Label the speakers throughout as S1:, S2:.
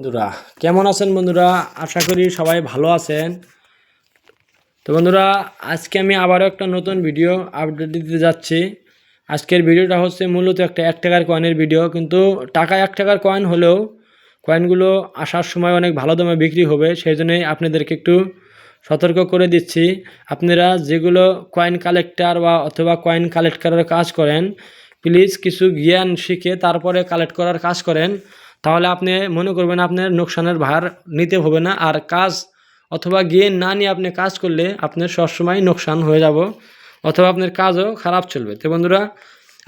S1: বন্ধুরা, কেমন আছেন বন্ধুরা? আশা করি সবাই ভালো আছেন। তো বন্ধুরা, আজকে আমি আবারও একটা নতুন ভিডিও আপডেট দিতে যাচ্ছি। আজকের ভিডিওটা হচ্ছে মূলত একটা এক টাকার কয়েনের ভিডিও কিন্তু টাকা এক টাকার কয়েন হলেও কয়েনগুলো আসার সময় অনেক ভালো দামে বিক্রি হবে সেই জন্যই আপনাদেরকে একটু সতর্ক করে দিচ্ছি। আপনারা যেগুলো কয়েন কালেক্টার বা অথবা কয়েন কালেক্ট করার কাজ করেন প্লিজ কিছু জ্ঞান শিখে তারপরে কালেক্ট করার কাজ করেন। তাহলে আপনি মনে করবেন আপনার নোকসানের ভার নিতে হবে না। আর কাজ অথবা জ্ঞান না নিয়ে আপনি কাজ করলে আপনার সবসময় নোকসান হয়ে যাব অথবা আপনার কাজও খারাপ চলবে। তো বন্ধুরা,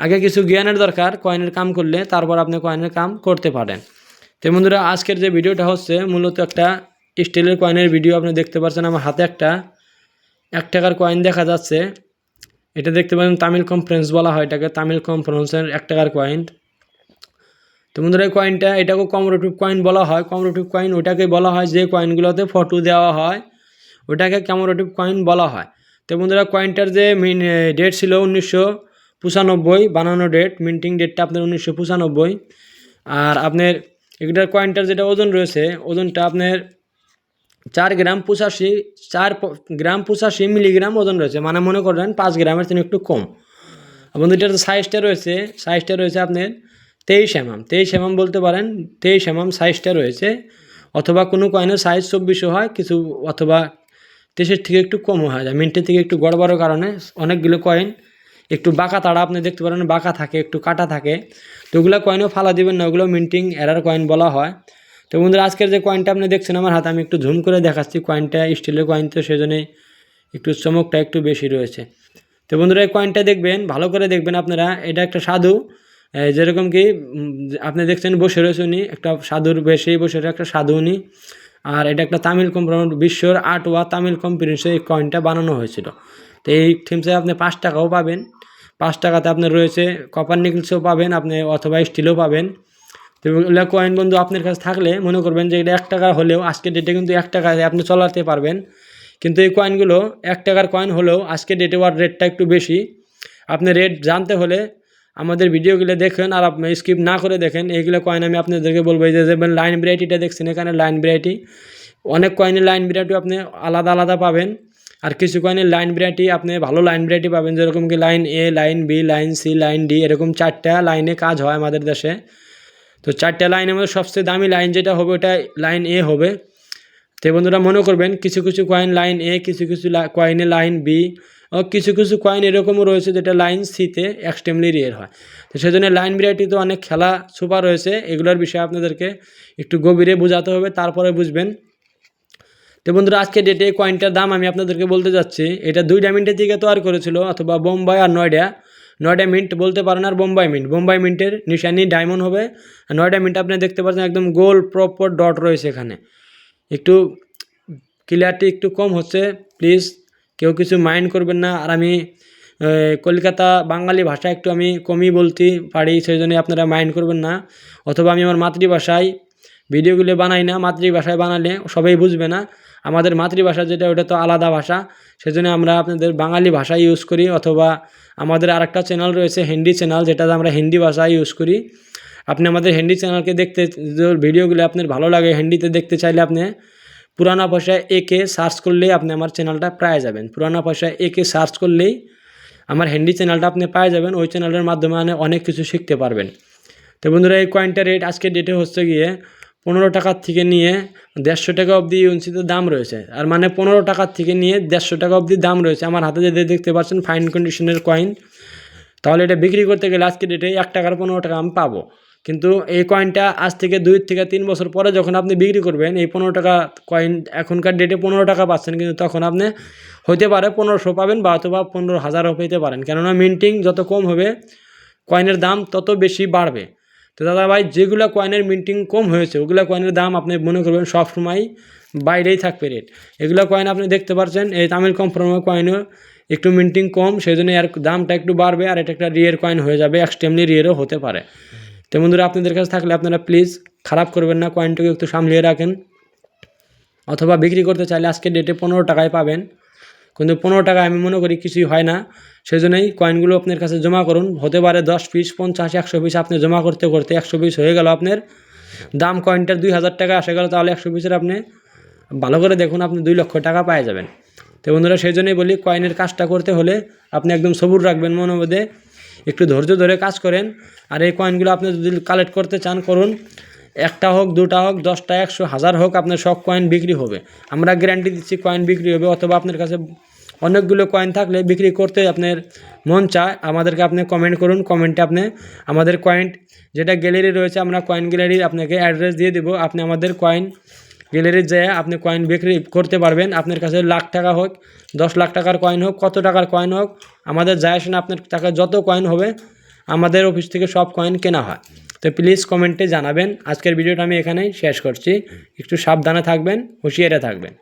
S1: আগে কিছু জ্ঞানের দরকার, কয়েনের কাম করলে তারপর আপনি কয়েনের কাম করতে পারেন। তো বন্ধুরা, আজকের যে ভিডিওটা হচ্ছে মূলত একটা স্টিলের কয়েনের ভিডিও। আপনি দেখতে পাচ্ছেন আমার হাতে একটা, এক টাকার কয়েন দেখা যাচ্ছে। এটা দেখতে পাচ্ছেন তামিল কনফারেন্স বলা হয় এটাকে, তামিল কনফারেন্সের এক টাকার কয়েন। তো বন্ধুরা, এই কয়েনটা এটাকেও কমরোটিভ কয়েন বলা হয়। কমরোটিভ কয়েন ওটাকে বলা হয় যে কয়েনগুলোতে ফটো দেওয়া হয় ওটাকে কমরোটিভ কয়েন বলা হয়। তো বন্ধুরা কয়েনটার যে মিন ডেট ছিল উনিশশো পঁচানব্বই, বানানো ডেট মিন্টিং ডেটটা আপনার উনিশশো পঁচানব্বই। আর আপনার এটার কয়েনটার যেটা ওজন রয়েছে, ওজনটা আপনার চার গ্রাম পঁচাশি, চার গ্রাম পঁচাশি মিলিগ্রাম ওজন রয়েছে। মানে মনে করেন পাঁচ গ্রামের থেকে একটু কম। এবং এটার সাইজটা রয়েছে সাইজটা রয়েছে আপনার তেইশ এমএম। তেইশ এমএম বলতে পারেন, তেইশ এমএম সাইজটা রয়েছে। অথবা কোনো কয়েনের সাইজ চব্বিশও হয়, কিছু অথবা তেইশের থেকে একটু কম হয়ে। যায় মিনিটের থেকে একটু গড়বড়ের কারণে অনেকগুলো কয়েন একটু বাঁকা তাড়া আপনি দেখতে পারেন, বাঁকা থাকে, একটু কাটা থাকে। তো ওগুলো কয়েনও ফালা দিবেন না, ওগুলো মিন্টিং এরার কয়েন বলা হয়। তো বন্ধুরা, আজকের যে কয়েনটা আপনি দেখছেন আমার হাতে, আমি একটু ঝুম করে দেখাচ্ছি। কয়েনটা স্টিলের কয়েন তো সেজন্যই একটু চমকটা একটু বেশি রয়েছে। তো বন্ধুরা, এই কয়েনটা দেখবেন, ভালো করে দেখবেন আপনারা। এটা একটা সাধু। যেরকম কি আপনি দেখছেন বসে রয়েছে উনি, একটা সাধুর বেশি বসে একটা সাধু উনি। আর এটা একটা তামিল কোম্পানি বিশ্বর আর্ট ওয়া তামিল কোম্পানিসে এই কয়েনটা বানানো হয়েছিল। তো এই থিমসে আপনি পাঁচ টাকাও পাবেন। পাঁচ টাকাতে আপনার রয়েছে কপার নিকলসও পাবেন, আপনি অথবা স্টিলও পাবেন। তো এগুলো কয়েন বন্ধু আপনার কাছে থাকলে মনে করবেন যে এটা এক টাকা হলেও আজকের ডেটে কিন্তু এক টাকায় আপনি চলাতে পারবেন। কিন্তু এই কয়েনগুলো এক টাকার কয়েন হলেও আজকের ডেটে ওয়ার রেটটা একটু বেশি। আপনি রেট জানতে হলে আমাদের ভিডিওগুলো দেখেন আর আপনি স্কিপ না করে দেখেন, এইগুলো কয়েন আমি আপনাদেরকে বলব, এই যে যেমন লাইন ভ্যারাইটিটা দেখছেন, এখানে লাইন ভ্যারাইটি অনেক কয়েনের লাইন ভ্যারাইটি আপনি আলাদা আলাদা পাবেন। আর কিছু কয়েনের লাইন ভ্যারাইটি আপনি ভালো লাইন ভ্যারাইটি পাবেন, যেরকম কি line A line B line C line D এরকম চারটা লাইনে কাজ হয় আমাদের দেশে। তো চারটা লাইনের মধ্যে সবচেয়ে দামি লাইন যেটা হবে, ওটা লাইন এ হবে। তো বন্ধুরা মনে করবেন, কিছু কিছু কয়েন লাইন এ কিছু কিছু কয়েনে লাইন বি কিছু কিছু কয়েন এরকমও রয়েছে যেটা লাইন সিতে এক্সট্রিমলি রিয়ের হয়। তো সেজন্য লাইন ভ্যারাইটি তো অনেক খেলা সুপার রয়েছে, এগুলোর বিষয়ে আপনাদেরকে একটু গভীরে বোঝাতে হবে, তারপরে বুঝবেন। তো বন্ধুরা আজকে ডেটে কয়েনটার দাম আমি আপনাদেরকে বলতে যাচ্ছি। এটা দুইটা মিনিটের দিকে তৈরি করেছিল, অথবা বোম্বাই আর নয়ডা। নয়ডা মিন্ট বলতে পারেন আর বোম্বাই মিন্ট বোম্বাই মিন্টের নিশানি ডায়মন্ড হবে। আর নয়ডা মিন্ট আপনি দেখতে পাচ্ছেন একদম গোল প্রপার ডট রয়েছে এখানে। একটু ক্লিয়ারটি একটু কম হচ্ছে প্লিজ কেউ কিছু মাইন্ড করবেন না। আর আমি কলকাতা বাঙালি ভাষা একটু আমি কমই বলতে পারি সেই জন্য আপনারা মাইন্ড করবেন না। অথবা আমি আমার মাতৃভাষায় ভিডিওগুলো বানাই না, মাতৃভাষায় বানালে সবাই বুঝবে না। আমাদের মাতৃভাষা যেটা, ওটা তো আলাদা ভাষা। সেজন্য আমরা আপনাদের বাঙালি ভাষা ইউজ করি। অথবা আমাদের আরেকটা চ্যানেল রয়েছে, হিন্দি চ্যানেল যেটাতে আমরা হিন্দি ভাষা ইউজ করি। আপনি আমাদের হিন্দি চ্যানেলকে দেখতে, ভিডিওগুলো আপনার ভালো লাগে, হিন্দিতে দেখতে চাইলে আপনি পুরানা ভাষায় একে সার্চ করলেই আপনি আমার চ্যানেলটা প্রায় যাবেন। পুরানা ভাষায় একে সার্চ করলেই আমার হিন্দি চ্যানেলটা আপনি পায়ে যাবেন, ওই চ্যানেলের মাধ্যমে অনেক কিছু শিখতে পারবেন। তো বন্ধুরা, এই কয়েনটার রেট আজকে ডেটে হচ্ছে গিয়ে পনেরো টাকার থেকে নিয়ে দেড়শো টাকা অবধি ইউনিসিতে দাম রয়েছে। আর মানে পনেরো টাকার থেকে নিয়ে দেড়শো টাকা অবধি দাম রয়েছে। আমার হাতে যে দেখতে পাচ্ছেন ফাইন কন্ডিশনের কয়েন তাহলে এটা বিক্রি করতে গেলে আজকে ডেটে এক টাকার পনেরো টাকা আমি পাবো। কিন্তু এই কয়েনটা আজ থেকে দুই থেকে তিন বছর পরে যখন আপনি বিক্রি করবেন, এই পনেরো টাকা কয়েন এখনকার ডেটে পনেরো টাকা পাচ্ছেন, কিন্তু তখন আপনি হইতে পারে পনেরোশো পাবেন বা অথবা পনেরো হাজারও পেতে পারেন। কেননা মিন্টিং যত কম হবে কয়েনের দাম তত বেশি বাড়বে। তো দাদা ভাই যেগুলো কয়েনের মিন্টিং কম হয়েছে, ওগুলো কয়েনের দাম আপনি মনে করবেন সবসময় বাইরেই থাকবে রেট এগুলো কয়েন আপনি দেখতে পাচ্ছেন এই তামিল কম্পোর্মের কয়েনও একটু মিন্টিং কম সেই জন্য এর দামটা একটু বাড়বে আর এটা একটা রিয়ের কয়েন হয়ে যাবে এক্সট্রিমলি রিয়েরও হতে পারে। তো বন্ধুরা, আপনাদের কাছে থাকলে আপনারা প্লিজ খারাপ করবেন না কয়েনটাকে একটু সামলিয়ে রাখেন। অথবা বিক্রি করতে চাইলে আজকে ডেটে পনেরো টাকায় পাবেন। কিন্তু পনেরো টাকা আমি মনে করি কিছুই হয় না। সেজন্যই কয়েনগুলো আপনার কাছে জমা করুন। হতে পারে দশ পিস পঞ্চাশ, একশো পিস আপনি জমা করতে করতে একশো পিস হয়ে গেল আপনার। দাম কয়েনটার দুই হাজার টাকা আসে গেল, তাহলে একশো পিসের আপনি ভালো করে দেখুন, আপনি দুই লক্ষ টাকা পাই যাবেন। তো বন্ধুরা সেই জন্যই বলি কয়েনের কাজটা করতে হলে আপনি একদম সবুর রাখবেন মনোবোধে একটু ধৈর্য ধরে কাজ করেন। আর এই কয়েনগুলো আপনি যদি কালেক্ট করতে চান, করুন। একটা হোক, দুটা হোক, দশটা, একশো, হাজার হোক, আপনার সব কয়েন বিক্রি হবে। আমরা গ্যারান্টি দিচ্ছি কয়েন বিক্রি হবে, অথবা আপনার কাছে অনেকগুলো কয়েন থাকলে বিক্রি করতে আপনার মন চায়, আমাদেরকে আপনি কমেন্ট করুন। কমেন্টে আপনি আমাদের কয়েন যেটা গ্যালারি রয়েছে, আমরা কয়েন গ্যালারি আপনাকে অ্যাড্রেস দিয়ে দেবো। আপনি আমাদের কয়েন গ্যালারি যেয়ে আপনি কয়েন বিক্রি করতে পারবেন, আপনার কাছে লাখ টাকা হোক, দশ লাখ টাকার কয়েন হোক, কত টাকার কয়েন হোক, আমাদের যায় আসে না আপনার টাকা যত কয়েন হবে, আমাদের অফিস থেকে সব কয়েন কেনা হয়। তো প্লিজ কমেন্টে জানাবেন। আজকের ভিডিওটা আমি এখানেই শেষ করছি। একটু সাবধানে থাকবেন, হুঁশিয়ারে থাকবেন।